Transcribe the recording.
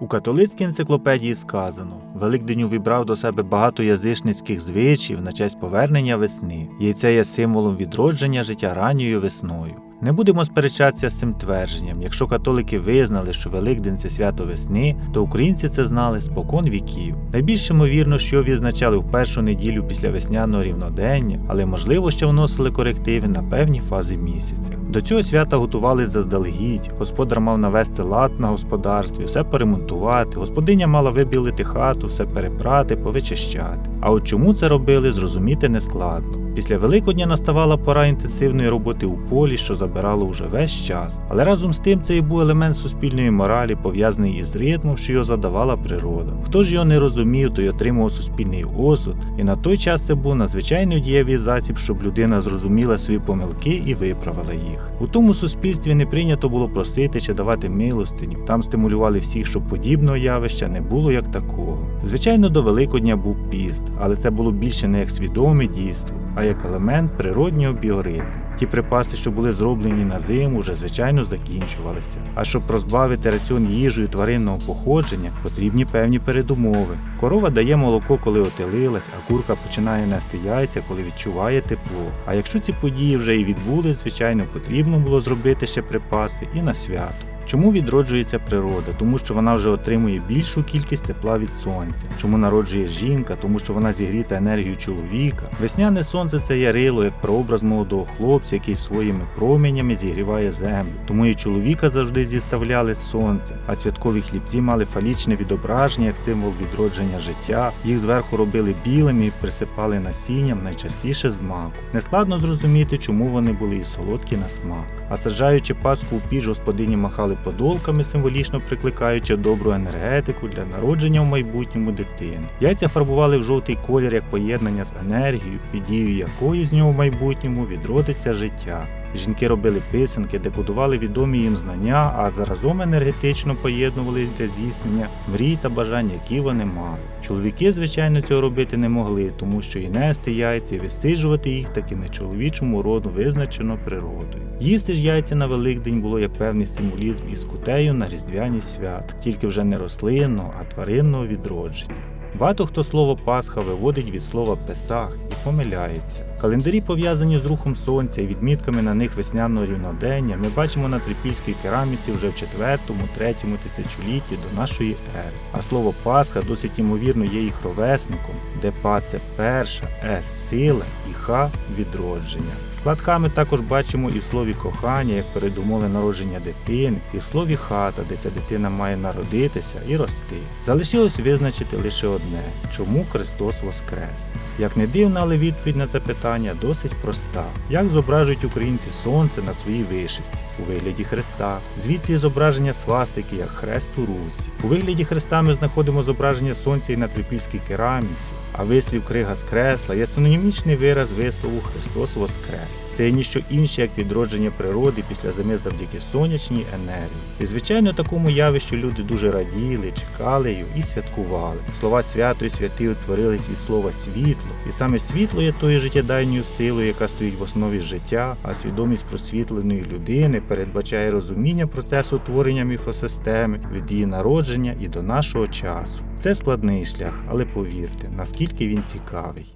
У католицькій енциклопедії сказано: Великдень увібрав до себе багато язичницьких звичаїв на честь повернення весни. і це є символом відродження життя ранньою весною. Не будемо сперечатися з цим твердженням. Якщо католики визнали, що Великдень це свято весни, то українці це знали спокон віків. Найбільш ймовірно, що відзначали в першу неділю після весняного рівнодення, але можливо ще вносили корективи на певні фази місяця. До цього свята готувались заздалегідь. Господар мав навести лад на господарстві, все поремонтувати. Господиня мала вибілити хату, все перепрати, повичищати. А от чому це робили, зрозуміти нескладно. Після Великодня наставала пора інтенсивної роботи у полі, що забирало уже весь час. Але разом з тим це і був елемент суспільної моралі, пов'язаний із ритмом, що його задавала природа. Хто ж його не розумів, той отримував суспільний осуд, і на той час це був надзвичайно дієвий засіб, щоб людина зрозуміла свої помилки і виправила їх. У тому суспільстві не прийнято було просити чи давати милостиню. Там стимулювали всіх, щоб подібного явища не було як такого. Звичайно, до Великодня був піст, але це було більше не як свідоме дійство, а як елемент природнього біоритму. Ті припаси, що були зроблені на зиму, вже звичайно закінчувалися. А щоб розбавити раціон їжею тваринного походження, потрібні певні передумови. Корова дає молоко, коли отелилась, а курка починає нести яйця, коли відчуває тепло. А якщо ці події вже і відбулись, звичайно, потрібно було зробити ще припаси і на свято. Чому відроджується природа? Тому що вона вже отримує більшу кількість тепла від сонця. Чому народжує жінка? Тому що вона зігріта енергією чоловіка. Весняне сонце це ярило, як прообраз молодого хлопця, який своїми променями зігріває землю. Тому і чоловіка завжди зіставляли з сонцем, а святкові хлібці мали фалічне відображення як символ відродження життя. Їх зверху робили білими і присипали насінням, найчастіше з маку. Нескладно зрозуміти, чому вони були і солодкі на смак. А саджаючи паску у піч, господині махали подолками, символічно прикликаючи добру енергетику для народження в майбутньому дитини. Яйця фарбували в жовтий колір як поєднання з енергією, під дією якої з нього в майбутньому відродиться життя. Жінки робили писанки, декодували відомі їм знання, а заразом енергетично поєднували для здійснення мрій та бажань, які вони мали. Чоловіки, звичайно, цього робити не могли, тому що і нести яйця, і висиджувати їх таки не чоловічому роду визначено природою. Їсти ж яйця на Великдень було як певний символізм із кутею на різдвяні свят, тільки вже не рослинного, а тваринного відродження. Багато хто слово Пасха виводить від слова Песах помиляється. Календарі, пов'язані з рухом сонця і відмітками на них весняного рівнодення, ми бачимо на трипільській кераміці вже в 4-3 тисячолітті до нашої ери. А слово Пасха досить ймовірно є їх ровесником, де па це перша, С сила і Х відродження. Склад ми також бачимо і в слові кохання як передумови народження дитини, і в слові хата, де ця дитина має народитися і рости. Залишилось визначити лише одне чому Христос Воскрес. Як не дивно, але відповідь на це питання досить проста. Як зображують українці сонце на своїй вишивці у вигляді Христа? Звідси зображення свастики як хрест у русі. У вигляді Христа ми знаходимо зображення сонця і на трипільській кераміці, а вислів крига з кресла є синонімічний вираз вислову Христос Воскрес. Це є ніщо інше, як відродження природи після зими завдяки сонячній енергії. І звичайно, такому явищу люди дуже раділи, чекали його і святкували. Слова свято і святий утворились від слова світло, і саме світло є тою життєдайною силою, яка стоїть в основі життя, а свідомість просвітленої людини передбачає розуміння процесу творення міфосистеми від її народження і до нашого часу. Це складний шлях, але повірте, наскільки він цікавий.